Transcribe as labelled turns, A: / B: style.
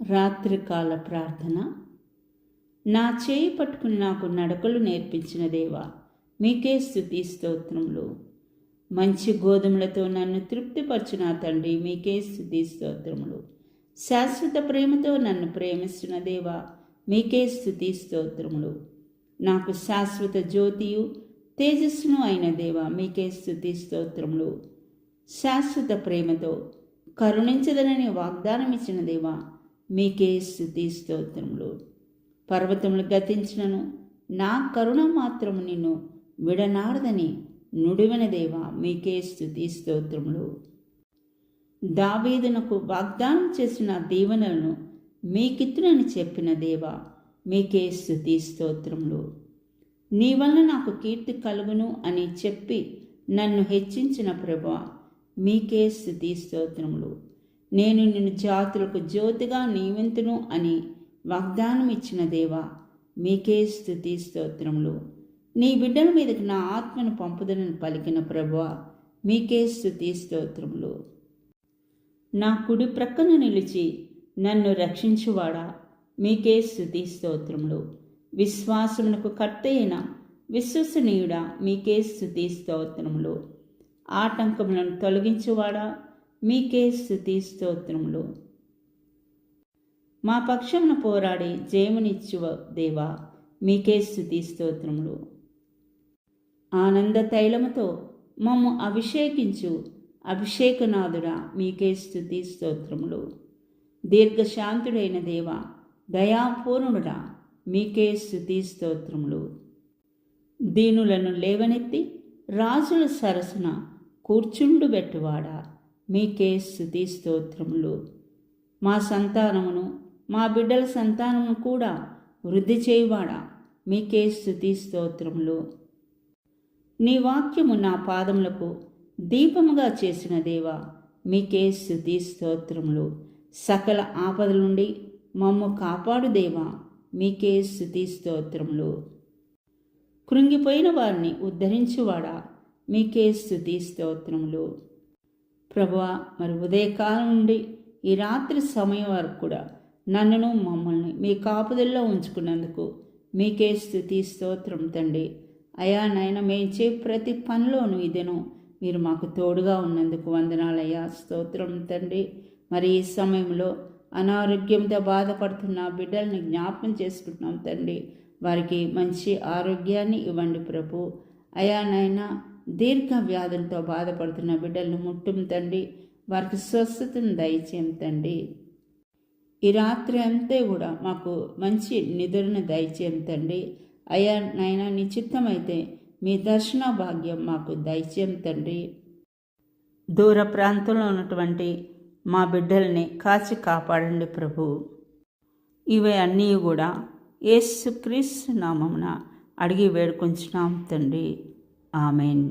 A: రాత్రికాల ప్రార్థన. నా చేయి పట్టుకుని నాకు నడకలు నేర్పించిన దేవా మీకే స్థుతి స్తోత్రములు. మంచి గోధుమలతో నన్ను తృప్తిపరచిన తండ్రి మీకే స్థుతి స్తోత్రములు. శాశ్వత ప్రేమతో నన్ను ప్రేమిస్తున్న దేవా మీకే స్థుతి స్తోత్రములు. నాకు శాశ్వత జ్యోతియు తేజస్సును అయిన దేవా మీకే స్థుతి స్తోత్రములు. శాశ్వత ప్రేమతో కరుణించదనని వాగ్దానం ఇచ్చిన దేవా మీకే స్థుతి స్తోత్రములు. పర్వతములు గతించినను నా కరుణ మాత్రము నిన్ను విడనాడదని నుడివిన దేవా మీకే స్థుతి స్తోత్రములు. దావీదునకు వాగ్దానం చేసిన దీవెనలను మీకిత్తునని చెప్పిన దేవా మీకే స్థుతి స్తోత్రములు. నీ వలన నాకు కీర్తి కలుగును అని చెప్పి నన్ను హెచ్చించిన ప్రభా మీకే స్థుతి స్తోత్రములు. నేను నిన్ను జాతులకు జ్యోతిగా నియమింతును అని వాగ్దానం ఇచ్చిన దేవా మీకే స్థుతి స్తోత్రములు. నీ బిడ్డల మీదకి నా ఆత్మను పంపుదనని పలికిన ప్రభువ మీకే స్థుతి స్తోత్రములు. నా కుడి ప్రక్కన నిలిచి నన్ను రక్షించువాడా మీకే స్థుతి స్తోత్రములు. విశ్వాసమునకు కర్తయిన విశ్వసనీయుడా మీకే స్థుతి స్తోత్రములు. ఆటంకములను తొలగించువాడా మీకే స్థుతి స్తోత్రములు. మా పక్షమున పోరాడి జయమునిచ్చువ దేవా మీకే స్థుతి స్తోత్రములు. ఆనంద తైలముతో మమ్ము అభిషేకించు అభిషేకనాథుడా మీకే స్థుతి స్తోత్రములు. దీర్ఘశాంతుడైన దేవ దయాపూర్ణుడా మీకే స్థుతి స్తోత్రములు. దీనులను లేవనెత్తి రాజుల సరసన కూర్చుండు పెట్టువాడా మీకే స్థుతి స్తోత్రములు. మా సంతానమును మా బిడ్డల సంతానమును కూడా వృద్ధి చేయువాడా మీకే స్థుతి స్తోత్రములు. నీ వాక్యము నా పాదములకు దీపముగా చేసిన దేవా మీకే స్థుతి స్తోత్రములు. సకల ఆపదల నుండి మమ్ము కాపాడు దేవా మీకే స్థుతి స్తోత్రములు. కృంగిపోయిన వారిని ఉద్ధరించువాడా మీకే స్థుతి స్తోత్రములు. ప్రభువా మరి ఉదయకాలం నుండి ఈ రాత్రి సమయం వరకు కూడా నన్నును మమ్మల్ని మీ కాపుదల్లో ఉంచుకున్నందుకు మీకే స్థుతి స్తోత్రం తండ్రి. అయా నాయన మేము చే ప్రతి పనిలోనూ ఇదేను. మీరు మాకు తోడుగా ఉన్నందుకు వందనాలయ్యా స్తోత్రం తండ్రి. మరి ఈ సమయంలో అనారోగ్యంతో బాధపడుతున్న బిడ్డల్ని జ్ఞాపకం చేసుకుంటున్నాం తండ్రి. వారికి మంచి ఆరోగ్యాన్ని ఇవ్వండి ప్రభు. అయా నాయన దీర్ఘ వ్యాధులతో బాధపడుతున్న బిడ్డలను ముట్టుం తండ్రి. వారికి స్వస్థతను దయచేయం తండ్రి. ఈ రాత్రి అంతే కూడా మాకు మంచి నిద్రను దయచేయం తండ్రి. అయ్యా నాయన నీ చిత్తమైతే మీ దర్శన భాగ్యం మాకు దయచేయం తండ్రి. దూర ప్రాంతంలో ఉన్నటువంటి మా బిడ్డల్ని కాచి కాపాడండి ప్రభు. ఇవి అన్నీ కూడా యేసు క్రీస్తు నామమున అడిగి వేడుకొంచున్నాం తండ్రి. ஆமேன்